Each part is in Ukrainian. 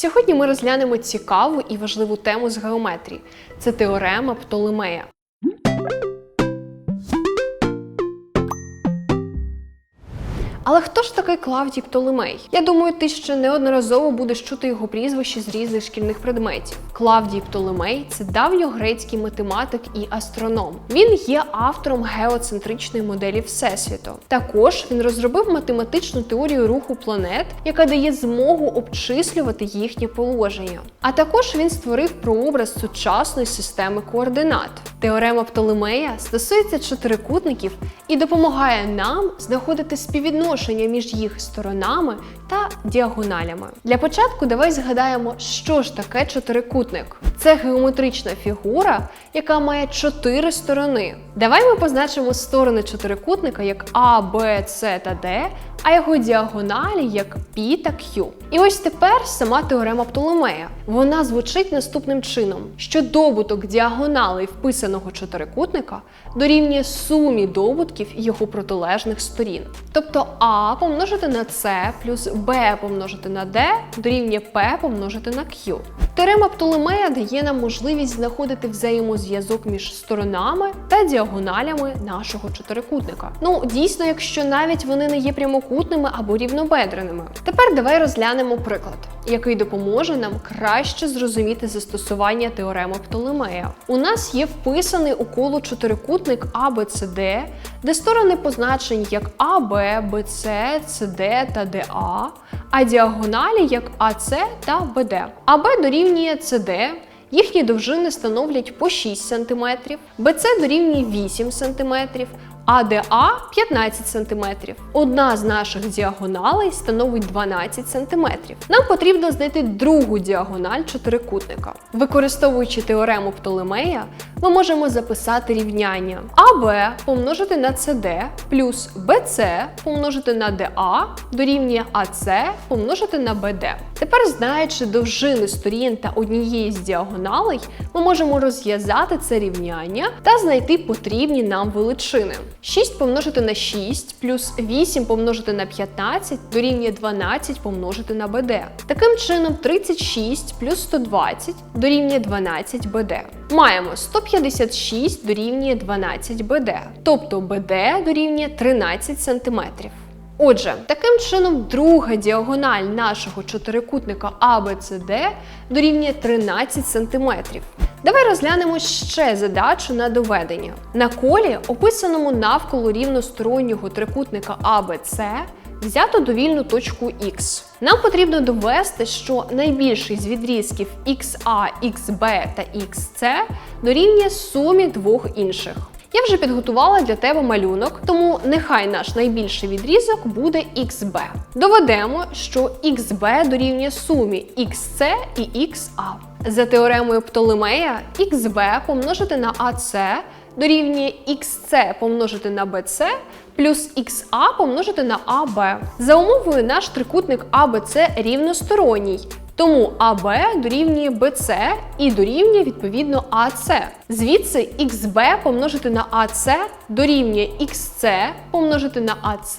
Сьогодні ми розглянемо цікаву і важливу тему з геометрії це теорема Птолемея. Але хто ж такий Клавдій Птолемей? Я думаю, ти ще неодноразово будеш чути його прізвище з різних шкільних предметів. Клавдій Птолемей це давньогрецький математик і астроном. Він є автором геоцентричної моделі Всесвіту. Також він розробив математичну теорію руху планет, яка дає змогу обчислювати їхнє положення. А також він створив прообраз сучасної системи координат. Теорема Птолемея стосується чотирикутників і допомагає нам знаходити співвідношення між їх сторонами та діагоналями. Для початку давай згадаємо, що ж таке чотирикутник. Це геометрична фігура, яка має чотири сторони. Давай ми позначимо сторони чотирикутника як А, Б, С та Д, а його діагоналі як Пі та Q. І ось тепер сама теорема Птолемея. Вона звучить наступним чином: що добуток діагоналей вписаного чотирикутника дорівнює сумі добутків його протилежних сторін. Тобто А помножити на С плюс Б помножити на Д дорівнює П помножити на Q. Теорема Птолемея дає нам можливість знаходити взаємозв'язок між сторонами та діагоналями нашого чотирикутника. Ну, дійсно, якщо навіть вони не є прямокутними або рівнобедреними. Тепер давай розглянемо приклад, який допоможе нам краще зрозуміти застосування теореми Птолемея. У нас є вписаний у коло чотирикутник ABCD, де сторони позначені як AB, BC, CD та DA, а діагоналі як AC та BD. AB дорівнює CD, їхні довжини становлять по 6 см, BC дорівнює 8 см, АДА 15 см. Одна з наших діагоналей становить 12 см. Нам потрібно знайти другу діагональ чотирикутника. Використовуючи теорему Птолемея, ми можемо записати рівняння АБ помножити на СД плюс БЦ помножити на ДА дорівнює АЦ помножити на БД. Тепер, знаючи довжини сторін та однієї з діагоналей, ми можемо розв'язати це рівняння та знайти потрібні нам величини. 6 помножити на 6 плюс 8 помножити на 15 дорівнює 12 помножити на БД. Таким чином, 36 плюс 120 дорівнює 12 БД. Маємо 156 дорівнює 12 БД, тобто БД дорівнює 13 см. Отже, таким чином друга діагональ нашого чотирикутника ABCD дорівнює 13 см. Давай розглянемо ще задачу на доведення. На колі, описаному навколо рівностороннього трикутника ABC, взято довільну точку X. Нам потрібно довести, що найбільший з відрізків XA, XB та XC дорівнює сумі двох інших. Я вже підготувала для тебе малюнок, тому нехай наш найбільший відрізок буде XB. Доведемо, що XB дорівнює сумі XC і XA. За теоремою Птолемея, XB помножити на AC дорівнює XC помножити на BC плюс XA помножити на AB. За умовою наш трикутник ABC рівносторонній. Тому АБ дорівнює БЦ і дорівнює відповідно АЦ. Звідси XB помножити на АЦ дорівнює XC помножити на АЦ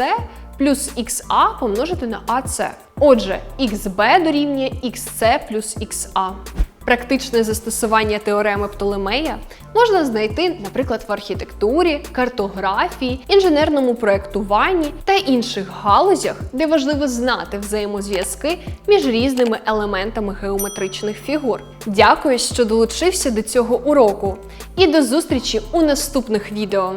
плюс XA помножити на АЦ. Отже, XB дорівнює XC плюс XA. Практичне застосування теореми Птолемея можна знайти, наприклад, в архітектурі, картографії, інженерному проєктуванні та інших галузях, де важливо знати взаємозв'язки між різними елементами геометричних фігур. Дякую, що долучився до цього уроку, і до зустрічі у наступних відео.